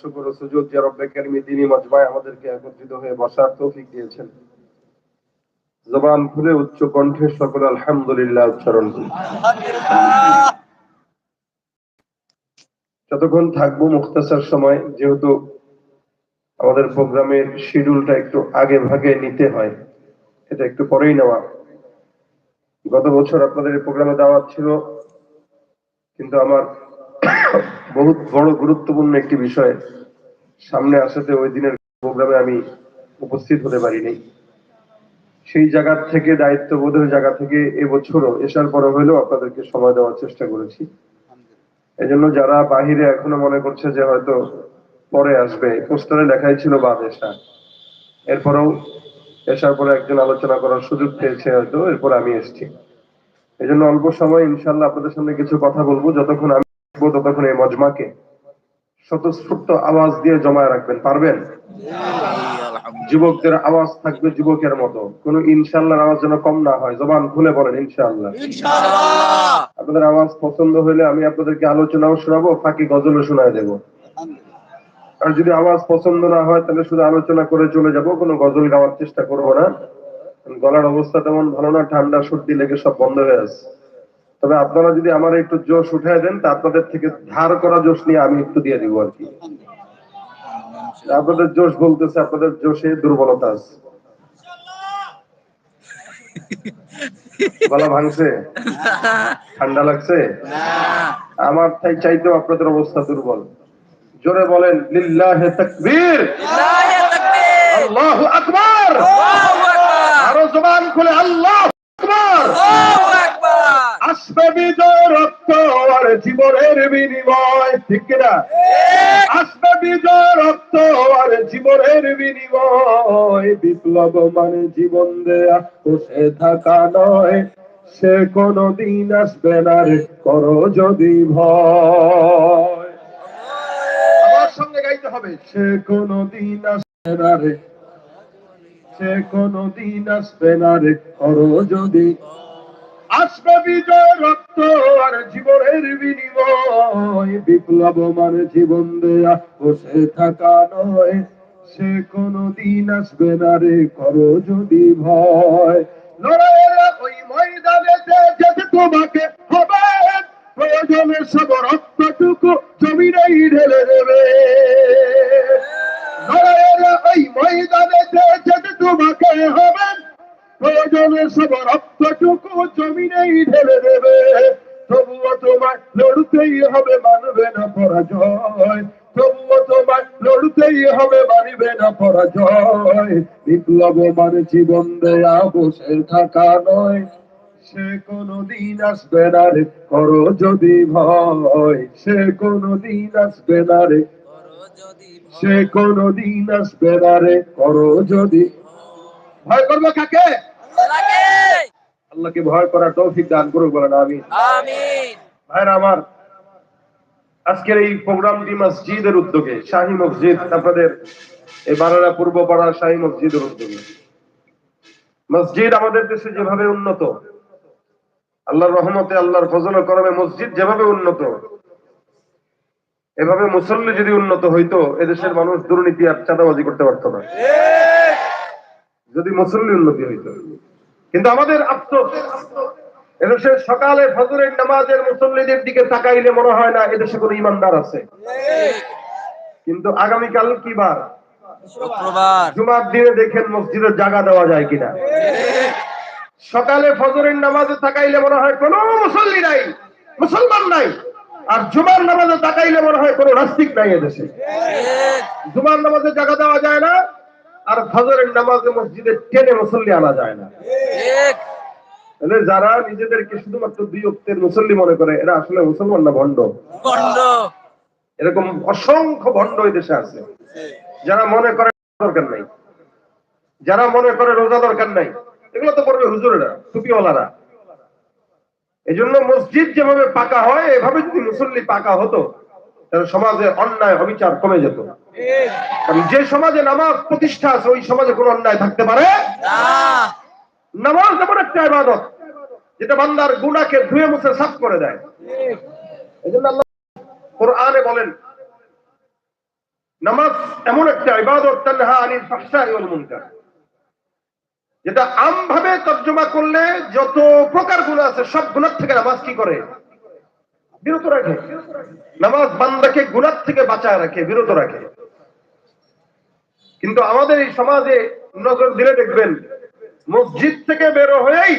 শুকর ও সুজুদ যে রব্বে কারিমি মজমায় আমাদেরকে একত্রিত হয়ে বসার তৌফিক দিয়েছেন। জবান খুলে উচ্চ কণ্ঠে সকল আলহামদুলিল্লাহ উচ্চারণ যতক্ষণ থাকব মুখতাসার সময়, যেহেতু আমাদের প্রোগ্রামের শিডিউলটা একটু আগে ভাগে নিতে হয়, এটা একটু পরেই নেওয়া। গত বছর আপনাদের প্রোগ্রামে দাওয়াত ছিল, কিন্তু আমার বহুত বড় গুরুত্বপূর্ণ একটি বিষয় সামনে আসাতে ওই দিনের প্রোগ্রামে আমি উপস্থিত হতে পারিনি। সেই জায়গা থেকে, দায়িত্ববোধের জায়গা থেকে এবছরও এসার পরে হলেও আপনাদেরকে সময় দেওয়ার চেষ্টা করেছি। এজন্য যারা বাহিরে এখনও মনে করছে যে হয়তো পরে আসবে, পোস্টারে লেখাই ছিল বাদ এসা। এরপরেও এসার পরে একজন আলোচনা করার সুযোগ পেয়েছে হয়তো, এরপর আমি এসেছি। এই জন্য অল্প সময় ইনশাল্লাহ আপনাদের সামনে কিছু কথা বলব, যতক্ষণ আমি থাকব ততক্ষণ এই মজমাকে স্বতঃস্ফূর্ত আওয়াজ দিয়ে জমায় রাখবেন পারবেন? যুবকদের আওয়াজ থাকবে যুবকের মতো। কোন ইনশাল্লাহর আওয়াজ যেন কম না হয় জবান খুলে বলেন ইনশাআল্লাহ। আপনাদের আওয়াজ পছন্দ হলে আমি আপনাদেরকে আলোচনাও শোনাবো ফাঁকি গজলও শোনায় দেবো। আর যদি আওয়াজ পছন্দ না হয় তাহলে শুধু আলোচনা করে চলে যাব কোনো গজল গাওয়ার চেষ্টা করব না। গলার অবস্থা তেমন ভালো না ঠান্ডা সর্দি লেগে সব বন্ধ হয়ে আছে। তবে আপনারা যদি আমার একটু জোশ উঠায় দেন তা আপনাদের থেকে ধার করা জোশ নিয়ে আমি একটু দিয়ে দিব আর কি। আপনাদের জোশ বলতেছে আপনাদের জোশে দুর্বলতা আছে। গলা ভাঙছে? ঠান্ডা লাগছে? আমার তাই চাইতেও আপনাদের অবস্থা দুর্বল। জোরে বলেন লিল্লাহে তাকবীর। আল্লাহু আকবার। আরও জবান খুলে আল্লাহ আকবার। আসবে রক্ত আর জীবনের বিনিময়। ঠিক কিনা? আসবে রক্ত আর জীবনের বিনিময়। বিপ্লব মানে জীবন দেয়া, বসে থাকা নয়। সে কোনো দিন আসবে না রে, করো যদি ভয়। আমার সঙ্গে গাইতে হবে, সে কোনো দিন আসবে না রে। সে কোনো দিন আসবে না রে, করো যদি আসবে বিজয় রক্ত আর জীবনের বিনিময়। বিপ্লব মানে জীবন দেয়া বসে থাকা নয়, সে কোনো দিন আসবে না রে, করো যদি ভয়। লড়াইয়ের ওই ময়দানেতে যেতে তোমাকে হবে, প্রয়োজনে সব রক্তটুকু জমিনেই ঢেলে দেবে। ওই ময়দানেতে যেতে তোমাকে হবে প্রয়োজনে সব রক্তটুকু জমিনেই ঢেলে দেবে। তবুও তোমায় লড়তেই হবে, মানবে না পরাজয়। জীবন দেয়া বসে থাকা নয়। সে কোনো দিন আসবে না রে, করো যদি ভয়। সে কোনো দিন আসবে না রে, সে কোনো দিন আসবে না রে, করো যদি ভয় করব কাকে? আল্লাহকে। ভয় করার তৌফিক দান করুক বলেন আমি ভাইরা আমার আজকের এই প্রোগ্রামটি মসজিদের উদ্যোগে শাহী মসজিদ আপনাদের এই বারারা পূর্ব পাড়া শাহী মসজিদের উদ্যোগে। মসজিদ আমাদের দেশে যেভাবে উন্নত আল্লাহর রহমতে আল্লাহর ফজল করমে মসজিদ যেভাবে উন্নত এভাবে মুসল্লি যদি উন্নত হইতো এদেশের মানুষ দুর্নীতি আর চাঁদাবাজি করতে পারতো না। যদি মুসল্লি উন্নতি হইতো। কিন্তু আমাদের আফসোস এদেশে সকালে ফজরের নামাজের মুসল্লিদের দিকে তাকাইলে মনে হয় না এদেশে কোনো ইমানদার আছে। কিন্তু আগামীকাল কি বার? জুমার দিনে দেখেন মসজিদের জায়গা দেওয়া যায় কিনা। সকালে ফজরের নামাজে তাকাইলে মনে হয় কোনো মুসল্লি নাই মুসলমান নাই। আর জুমার নামাজে তাকাইলে মনে হয় কোনো নাস্তিক নাই এদেশে। জুমার নামাজে জায়গা দেওয়া যায় না আর ফজরের নামাজে মসজিদে টেনে মুসল্লি আনা যায় না। তাহলে যারা নিজেদেরকে শুধুমাত্র দুই অক্তের মুসল্লি মনে করে এরা আসলে মুসলমান না ভণ্ড? এরকম অসংখ্য ভণ্ড এই দেশে আছে। যারা মনে করে দরকার নাই। যারা মনে করে রোজা দরকার নাই। এগুলো তো করবে হুজুরেরা টুপিওয়ালারা এই জন্য মসজিদ যেভাবে পাকা হয় এভাবে যদি মুসল্লি পাকা হতো তাহলে সমাজে অন্যায় অবিচার কমে যেত? যে সমাজে নামাজ প্রতিষ্ঠা আছে, ওই সমাজে কোনো অন্যায় থাকতে পারে? নামাজ এমন একটা ইবাদত, যেটা বান্দার গুণাকে ধুয়ে মুছে সাফ করে দেয়। এই জন্য কোরআনে বলেন, নামাজ এমন একটা ইবাদত, তানহা আনিল ফাহশাই ওয়াল মুনকার। যেটা আমভাবে তর্জমা করলে যত প্রকার গুণ আছে, সব গুণার থেকে নামাজ কি করে? বিরত রাখে। নামাজ বান্দাকে গুণার থেকে বাঁচায় রাখে বিরত রাখে। কিন্তু আমাদের এই সমাজে নজর দিলে দেখবেন মসজিদ থেকে বের হয়েই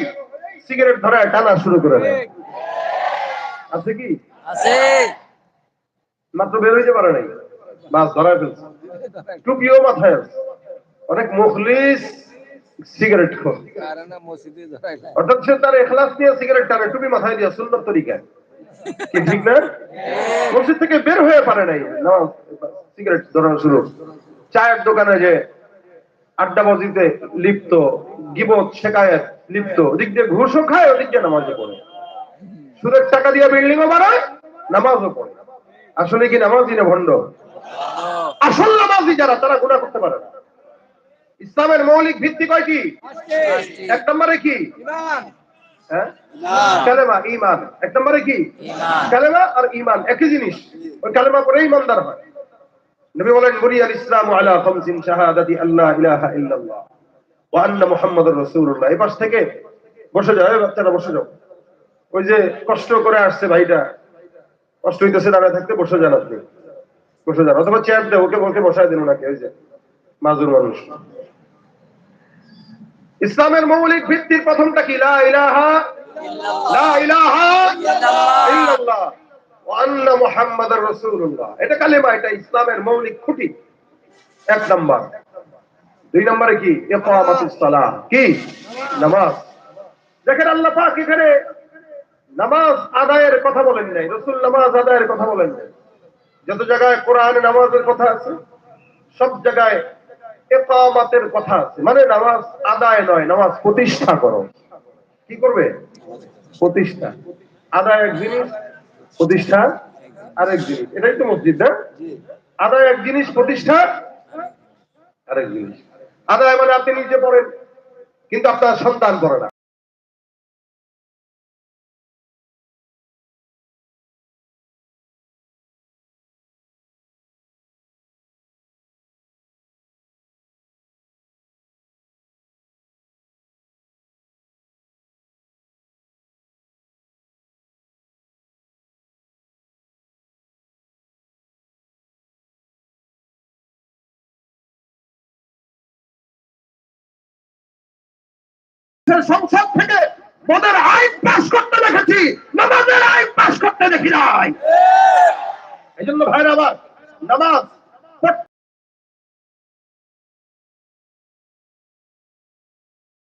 সিগারেট ধরায় টানা শুরু করে দেয়। আছে কি? আছে। মাত্র বের হইতে পারে নাই। মাছ ধরায় ফেলছে। টুপিও মাথায় আছে। অনেক মুখলিস সিগারেট খোর কারণে অর্থাৎ সে তার এখলাস নিয়ে সিগারেট টানে টুপি মাথায় দিয়ে সুন্দর তরিকায়। কি ঠিক না মসজিদ থেকে বের হয়ে পারে নাই। সিগারেট ধরানো শুরু। চায়ের দোকানে যে আড্ডাবাজিতে লিপ্ত গিবত শেখায়ত লিপ্ত ওদিক দিয়ে ঘুষও খায় ওদিক দিয়ে নামাজও পড়ে। সুদের টাকা দিয়ে বিল্ডিংও বানায় নামাজও পড়ে। আসলে কি নামাজই না ভণ্ড? আসল নামাজি যারা তারা গুণা করতে পারে না। ইসলামের মৌলিক ভিত্তি কয়টি এক নম্বরে কি? কালেমা ইমান এক নম্বরে কি? কালেমা আর ইমান একই জিনিস। ওই কালেমা পরে ইমানদার হয়। নবী বলেন বুনিয়াল ইসলাম আলা খামসিন শাহাদাতি আল্লাহ ইলাহা ইল্লাল্লাহ ওয়া আন্না মুহাম্মাদুর রাসূলুল্লাহ। এই পাশ থেকে বসে যাও বাচ্চারা বসে যাও। ওই যে কষ্ট করে আসছে ভাইটা কষ্ট হইতেছে দাঁড়ায় থাকতে বসে যান আপনি। বসে যান। অথবা চেয়ার দেয় ওকে ওকে বসায় দিন ওনাকে ওই যে মাজুর মানুষ। ইসলামের মৌলিক ভিত্তির প্রথমটা কি? খুঁটি। দুই কি? কি? নামাজ। আল্লাহ নামাজ আদায়ের কথা বলেন নাই। রাসূল নামাজ আদায়ের কথা বলেন নাই। যত জায়গায় কোরআনে নামাজের কথা আছে, সব জায়গায় একামাতের কথা আছে। মানে নামাজ আদায় নয়, নামাজ প্রতিষ্ঠা করো। কি করবে? প্রতিষ্ঠা। আদায় এক জিনিস, প্রতিষ্ঠা আরেক জিনিস। এটাই তো মসজিদ, না? আদায় এক জিনিস, প্রতিষ্ঠা আরেক জিনিস। আদায় মানে আপনি নিজে পড়েন, কিন্তু আপনার সন্তান পড়ে না। সংসদ থেকে মদের আইন পাশ করতে দেখেছি, নামাজের আইন পাশ করতে দেখি নাই। এই জন্য ভাইরা আবার নামাজ